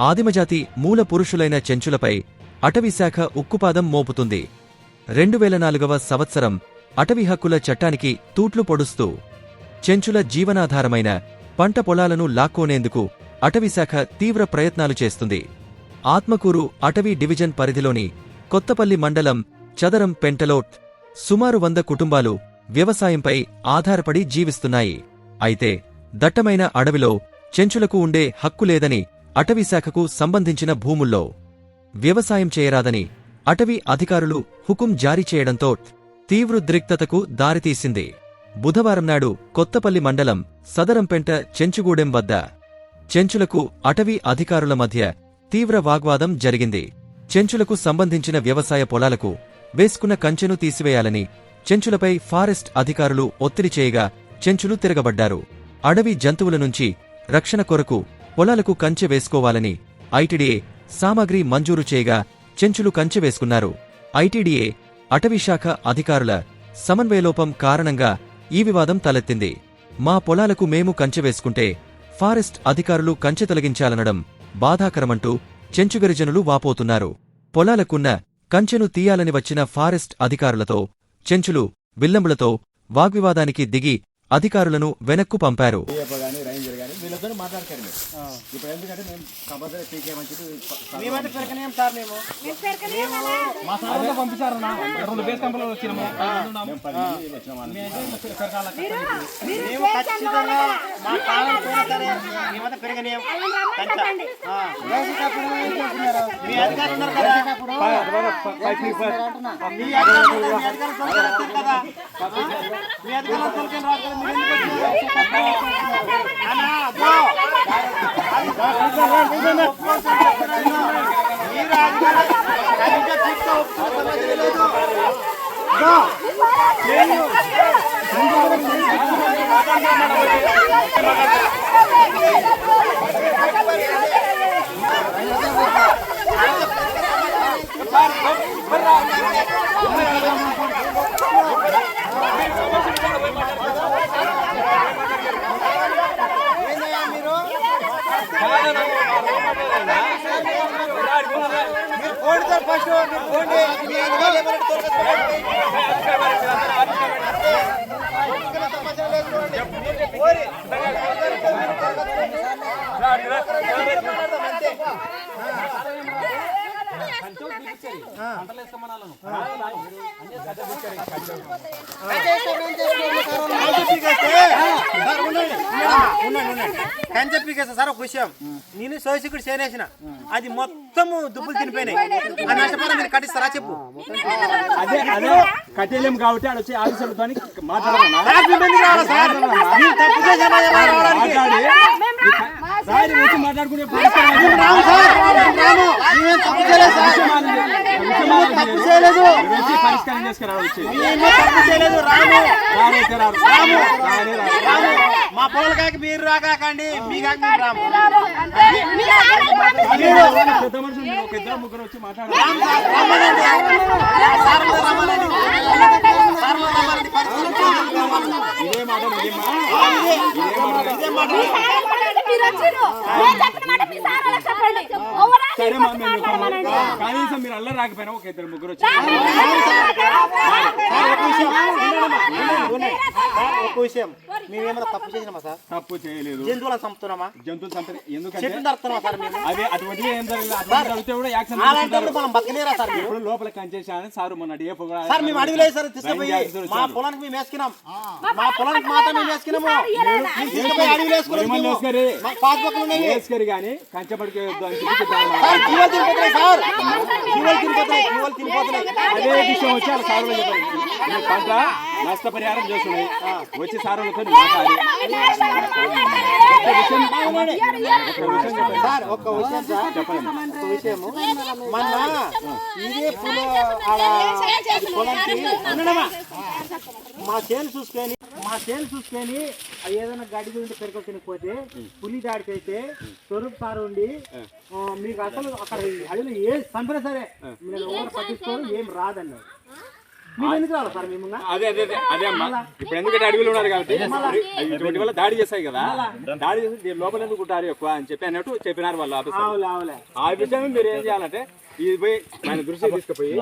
ఆదిమజాతి మూల పురుషులైన చెంచులపై అటవీశాఖ ఉక్కుపాదం మోపుతుంది. రెండు వేల నాలుగవ సంవత్సరం అటవీ హక్కుల చట్టానికి తూట్లు పొడుస్తూ చెంచుల జీవనాధారమైన పంట పొలాలను లాక్కోనేందుకు అటవీశాఖ తీవ్ర ప్రయత్నాలు చేస్తుంది. ఆత్మకూరు అటవీ డివిజన్ పరిధిలోని కొత్తపల్లి మండలం చదరం పెంటలోట్ సుమారు వంద కుటుంబాలు వ్యవసాయంపై ఆధారపడి జీవిస్తున్నాయి. అయితే దట్టమైన అడవిలో చెంచులకు ఉండే హక్కు లేదని అటవీశాఖకు సంబంధించిన భూముల్లో వ్యవసాయం చేయరాదని అటవీ అధికారులు హుకుం జారీ చేయడంతో తీవ్రోద్రిక్తతకు దారితీసింది. బుధవారం నాడు కొత్తపల్లి మండలం సదరంపెంట చెంచుగూడెం వద్ద చెంచులకు అటవీ అధికారుల మధ్య తీవ్ర వాగ్వాదం జరిగింది. చెంచులకు సంబంధించిన వ్యవసాయ పొలాలకు వేసుకున్న కంచెను తీసివేయాలని చెంచులపై ఫారెస్ట్ అధికారులు ఒత్తిడి చేయగా చెంచులు తిరగబడ్డారు. అడవి జంతువుల నుంచి రక్షణ కొరకు పొలాలకు కంచె వేసుకోవాలని ఐటీడీఏ సామాగ్రి మంజూరు చేయగా చెంచులు కంచె వేసుకున్నారు. ఐటీడీఏ అటవీశాఖ అధికారుల సమన్వయలోపం కారణంగా ఈ వివాదం తలెత్తింది. మా పొలాలకు మేము కంచె వేసుకుంటే ఫారెస్ట్ అధికారులు కంచె తొలగించాలనడం బాధాకరమంటూ చెంచుగరిజనులు వాపోతున్నారు. పొలాలకున్న కంచెను తీయాలని వచ్చిన ఫారెస్ట్ అధికారులతో చెంచులు విల్లంబులతో వాగ్వివాదానికి దిగి అధికారులను వెనక్కు పంపారు ఏప కానీ రైంజర్ కానీ వీళ్ళతో మాట్లాడతారు మీరు. ఇప్పుడు ఎందుకంటే మేము కంపల్సరీ పీకేమని చెప్పి మా సార్ అంతా పంపించారన్నా రెండు బేస్ కంపెనీలు వచ్చినాము. మేము ఖచ్చితంగా మా కాలం మేమైతే మీ అధికారులు ఉన్నారు కదా. మీ అధికారులు ఉన్నారు, మీ అధికారులు తొలగించి రాస్తారు కదా. మీ అధికారులు తొలగించి రాదు కదా. మీరు ఎందుకు వచ్చారు? ఫస్ట్ కంచె పీకేస్తే, సార్ ఒక విషయం నేను సోసికుడు చేనేసిన అది మొత్తము దుబ్బులు తినిపోయినాయి ఆ నష్టపరం మీరు కట్టిస్తారా చెప్పు అదే అదే కట్టేలేం కాబట్టి ఆడ వచ్చి ఆఫీసర్లతో మాట్లాడాలన్నా నాకు ఇబ్బంది కావాలా సార్ మీరు తప్పు చేసామా ఏమో రావడానికి మాట్లాడి సార్? వచ్చి మాట్లాడుకునే పరిష్కారం అది. రాము సార్ మేము రాము మేమేం తప్పు చేయలేదు పరిష్కారం చేసుకురావచ్చు మేము తప్పు చేయలేదు రాము రాము. రాము మా పొలం కాక మీరు రాకాకండి మీ కాక మేము రాము మీరు పెద్ద మనుషులు ఒక ఇద్దరు ముగ్గురు వచ్చి. ఇదే మాట ముగింమా ఇదే ఇదే మాట సరే మా మేము చెప్తాము. కనీసం మీరు అల్లరి రాకపోయినా ఒక ఇద్దరు ముగ్గురు వచ్చి ఒక విషయం ఉండండి, ఉండండి. సార్, ఒక విషయం మేమేమైనా తప్పు చేసినామా సార్? తప్పు చేయలేదు. జంతువులను చంపుతున్నామా? జంతువులు చంపి ఎందుకంటే చెట్లు నరుకుతున్నామా సార్ మేము అవి అటువంటి ఏం జరగలేదు. అటువంటి జరిగితే కూడా యాక్షన్ అలాంటి తీసుకుంటారు. మనం బతకలేరా సార్ మీరు? ఇప్పుడు లోపల కంచేసాను సారు మొన్న సార్ మేము అడవిలో సార్ తీసుకుపోయి మా. పొలానికి మేము వేసుకున్నాం. మా పొలానికి మాత్రం మేము వేసుకున్నాము. అడవిలో వేసుకున్నాం? మాకు పాస్బుక్లు ఉన్నాయి వేసుకరి కానీ? చెప్పాను. సార్ జీవాలు తినిపోతున్నాయి సార్. జీవాలు తినిపోతున్నాయి జీవాలు తినిపోతున్నాయి అదే విషయం ఈ పంట నష్టపరిహారం చేస్తున్నాయి వచ్చి సారులతో మాట్లాడి ఒక్క విషయం సార్ ఒక్క ఒక విషయము ఇదే పూల? మా చేను చూసుకొని మా చేను చూసుకొని అది ఏదైనా గడ్డి గురించి పెరగ తినకపోతే పులి దాడికైతే స్వరూప్ సార్ ఉండి మీకు అసలు అక్కడ అడవిలో ఏ సరే మీరు ఎవరు పట్టించుకోరు ఏం రాదన్నారు అదే అదే అదే అదే అమ్మా. ఇప్పుడు ఎందుకంటే అడవిలో ఉన్నారు కాబట్టి? ఇటువంటి వల్ల దాడి చేస్తాయి కదా. దాడి చేసి లోపల ఎందుకు ఉంటారు ఎక్కువ అని చెప్పి అన్నట్టు చెప్పినారు వాళ్ళు ఆఫీసర్ ఆ విషయం మీరు ఏం చేయాలంటే ఇది పోయి మన దృష్టికి తీసుకుపోయి